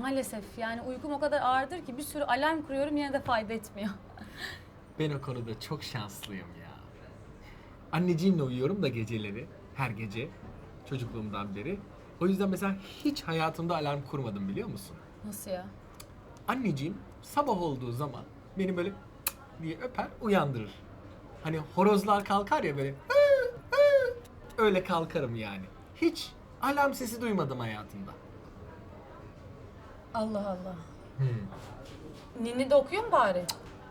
Maalesef yani uykum o kadar ağırdır ki bir sürü alarm kuruyorum yine de fayda etmiyor. Ben o konuda çok şanslıyım ya. Anneciğimle uyuyorum da geceleri, her gece çocukluğumdan beri. O yüzden mesela hiç hayatımda alarm kurmadım biliyor musun? Nasıl ya? Anneciğim sabah olduğu zaman beni böyle diye öper uyandırır. Hani horozlar kalkar ya böyle öyle kalkarım yani. Hiç alarm sesi duymadım hayatımda. Allah Allah. Ninni de okuyor mu bari?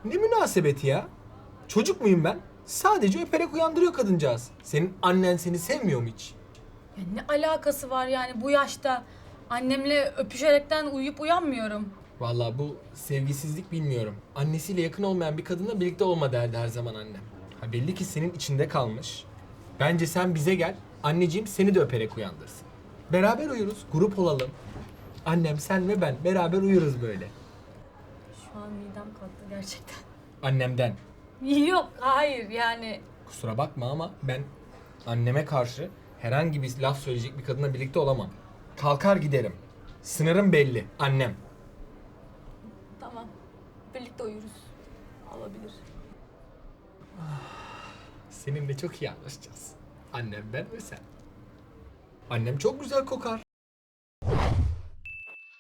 Ne münasebeti ya? Çocuk muyum ben? Sadece öperek uyandırıyor kadıncağız. Senin annen seni sevmiyor mu hiç? Ya ne alakası var yani bu yaşta annemle öpüşerekten uyuyup uyanmıyorum. Vallahi bu sevgisizlik bilmiyorum. Annesiyle yakın olmayan bir kadınla birlikte olma derdi her zaman annem. Ha belli ki senin içinde kalmış. Bence sen bize gel. Anneciğim seni de öperek uyandırsın. Beraber uyuruz. Grup olalım. Annem, sen ve ben beraber uyuruz böyle. Şu an midem kalktı gerçekten. Annemden. Yok hayır yani Kusura bakma ama ben anneme karşı herhangi bir laf söyleyecek bir kadınla birlikte olamam. Kalkar giderim. Sınırım belli. Annem. tamam birlikte uyuruz. Olabilir. Seninle çok iyi anlaşacağız. Annem, ben ve sen. Annem çok güzel kokar.